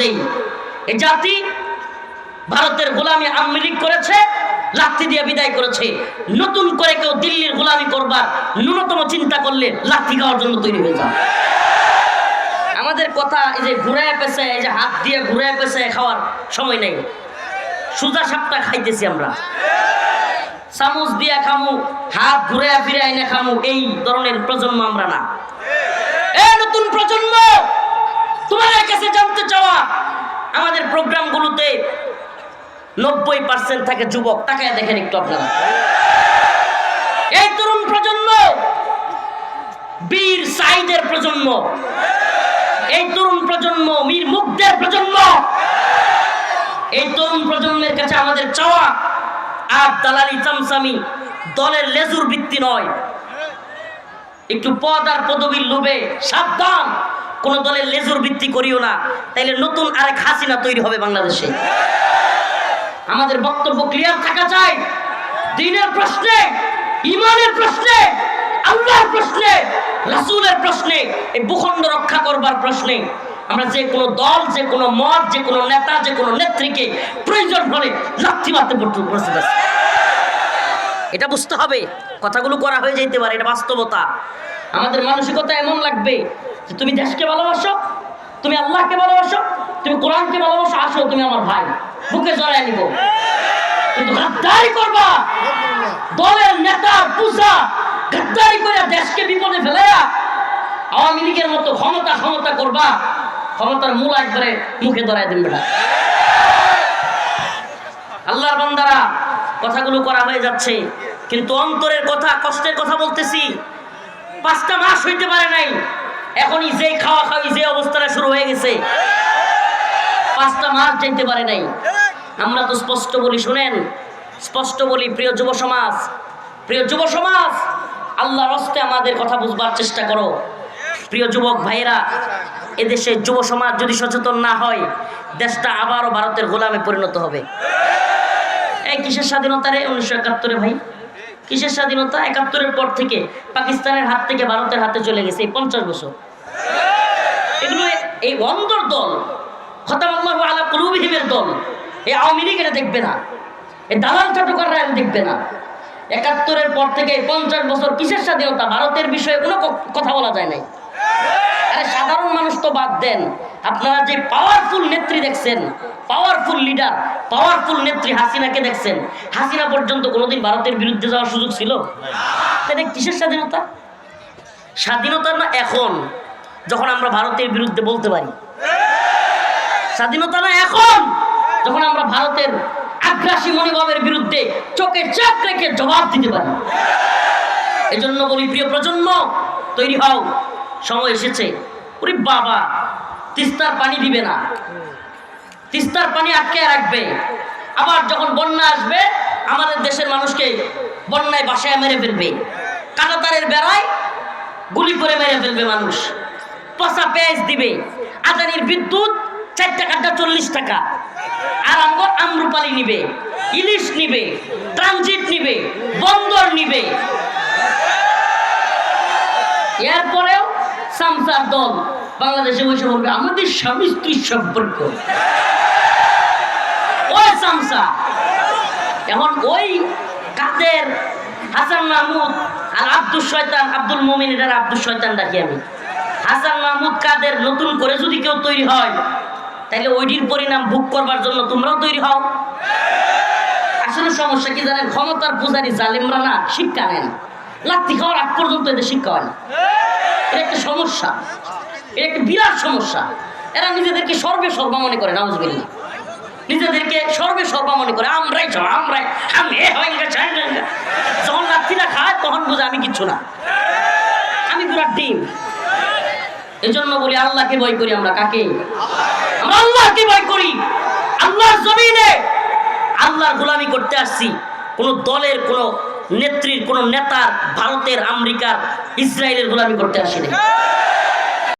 দেই। এই জাতি ভারতের গোলামি আওয়ামী লীগ করেছে দিয়ে বিদায় করেছে। নতুন করে কেউ দিল্লির গোলামি করবার ন্যূনতম চিন্তা করলে খাওয়ার জন্য তৈরি হয়ে যাবে। আমাদের কথা এই যে ঘুরে পেছে, এই যে হাত দিয়ে পেছে খাওয়ার সময় নেই। সুজা সাপটা খাইতেছি আমরা। চামচ দিয়া খামু, হাত ঘুরে ফিরে আইনে খামু, এই ধরনের প্রজন্ম আমরা না। এ নতুন প্রজন্ম! তোমাদের কাছে জানতে চাওয়া, আমাদের প্রোগ্রামগুলোতে নব্বই পার্সেন্ট থাকে যুবক, তাকায় দেখেন একটু আপনারা। এই তরুণ প্রজন্ম, বীর সাইদের প্রজন্ম, এই তরুণ প্রজন্ম, মীর মুগ্ধের প্রজন্ম, এই তরুণ প্রজন্মের কাছে আমাদের চাওয়া আর দালালি চামচামি, দলের লেজুর ভিত্তি নয়। একটু পদ আর পদবীর লোভে সাবধান। কোন দলের লেজুর বৃত্তি করিও না, তাইলে নতুন আরেক হাসিনা তৈরি হবে বাংলাদেশে। আমাদের বক্তব্য ক্লিয়ার থাকা চাই। দিনের প্রশ্নে, ইমানের প্রশ্নে, আল্লাহর প্রশ্নে, রাসূলের প্রশ্নে, এই ভূখণ্ড রক্ষা করবার প্রশ্নে আমরা যে কোনো দল, যে কোনো মত, যে কোনো নেতা, যে কোনো নেত্রীকে প্রয়োজন হলে লাথি মারতে প্রস্তুত এটা বুঝতে হবে, কথাগুলো করা হয়ে যেতে পারে, এটা বাস্তবতা। আমাদের মানসিকতা এমন লাগবে তুমি দেশকে ভালোবাসো, তুমি আল্লাহকে ভালোবাসো, তুমি কোরআনকে ভালোবাসো, আসো তুমি আমার ভাই। বুকে জড়ায় নিব। কিন্তু গাদ্দারি করবা। দলের নেতা, পূজা, গাদ্দারি করে দেশকে বিপদে ফেলে আওয়ামী লীগের মতো ক্ষমতা ক্ষমতা করবা। ক্ষমতার মূল একবারে মুখে ধরায় দিন বেটা। আল্লাহর বান্দারা, কথাগুলো করা হয়ে যাচ্ছে। কিন্তু অন্তরের কথা, কষ্টের কথা বলতেছি। পাঁচটা মাস হইতে পারে নাই। এখনই যে খাওয়া খাওয়ি যে অবস্থাটা শুরু হয়ে গেছে। পাঁচটা মাস যেতে পারে নাই। আমরা তো স্পষ্ট বলি, শুনেন, স্পষ্ট বলি, প্রিয় যুব সমাজ, প্রিয় যুব সমাজ, আল্লাহর হস্তে আমাদের কথা বুঝবার চেষ্টা করো। প্রিয় যুবক ভাইয়েরা, এদেশে যুব সমাজ যদি সচেতন না হয়, দেশটা আবারও ভারতের গোলামে পরিণত হবে। এই কিসের স্বাধীনতা রে উনিশশো একাত্তরে ভাই? কিসের স্বাধীনতা? একাত্তরের পর থেকে পাকিস্তানের হাত থেকে ভারতের হাতে চলে গেছে, এই পঞ্চাশ বছর। এই অন্দর দল খতামাল্লাহ আলা কুলুবিহিমের দল, এই আওয়ামী লীগ এটা দেখবে না। এই দালাল চট্টকাররা এটা দেখবে না। একাত্তরের পর থেকে পঞ্চাশ বছর কিসের স্বাধীনতা? ভারতের বিষয়ে কোনো কথা বলা যায় নাই। আরে সাধারণ মানুষ তো বাদ দেন। আপনারা যে পাওয়ারফুল নেত্রী দেখছেন পাওয়ারফুল লিডার পাওয়ারফুল নেত্রী হাসিনাকে দেখছেন, হাসিনা পর্যন্ত কোনোদিন ভারতের বিরুদ্ধে যাওয়ার সুযোগ ছিল? কিসের স্বাধীনতা? স্বাধীনতা না এখন? যখন আমরা ভারতের বিরুদ্ধে বলতে পারি। স্বাধীনতা না এখন। যখন আমরা ভারতের আগ্রাসী মনোভাবের বিরুদ্ধে চোখে চাপ রেখে জবাব দিতে পারি। এজন্য বলি, প্রিয় প্রজন্ম, তৈরি হও। সময় এসেছে। ওরে বাবা, তিস্তার পানি দিবে না। তিস্তার পানি আটকে রাখবে। আবার যখন বন্যা আসবে, আমাদের দেশের মানুষকে বন্যায় বাসায় মেরে ফেলবে। কাটাতারের বেড়ায় গুলি করে মেরে ফেলবে মানুষ। পচা পেঁয়াজ দিবে। আদানির বিদ্যুৎ চার টাকাটা চল্লিশ টাকা। আর আমগো আমরুপালি নিবে। ইলিশ নিবে, ট্রানজিট নিবে, বন্দর নিবে। এরপরেও সামসার দল বাংলাদেশে বসে বলবে, আমাদের স্বামী স্ত্রীর সম্পর্ক। ওই সামসা। এখন ওই কাদের হাসান মাহমুদ আর আব্দুল শয়তান, আব্দুল মোমিন, এটার আব্দুল শয়তান ডাকি আমি। হাসান মাহমুদ কাদের নতুন করে যদি কেউ তৈরি হয় তাহলে ওইটির পরিণাম ভোগ করবার জন্য তোমরাও তৈরি হও। আসলে সমস্যা কি জানেন? ক্ষমতার পূজারী জালিমরা না শিক্ষা নেন লাত্তি খাওয়ার আগ পর্যন্ত এদের শিক্ষা হয় না। এটা একটা সমস্যা। এটা একটা বিরাট সমস্যা। এরা নিজেদেরকে সর্বে সর্বা মনে করে নাউজবিল্লা নিজেদেরকে সর্বে সর্বা মনে করে আমরাই সব আমরাই। আমি না, না, না। যখন লাত্তিটা খায় তখন বুঝে আমি কিচ্ছু না। আমি বিরাট ডিম। এই জন্য বলি, আল্লাহকে ভয় করি আমরা, কাকে? আমরা আল্লাহকে ভয় করি। আল্লাহর জমিনে আল্লাহর গোলামি করতে আসছি। কোন দলের, কোন নেত্রীর, কোন নেতার, ভারতের, আমেরিকার, ইসরায়েলের গোলামি করতে আসি নাই।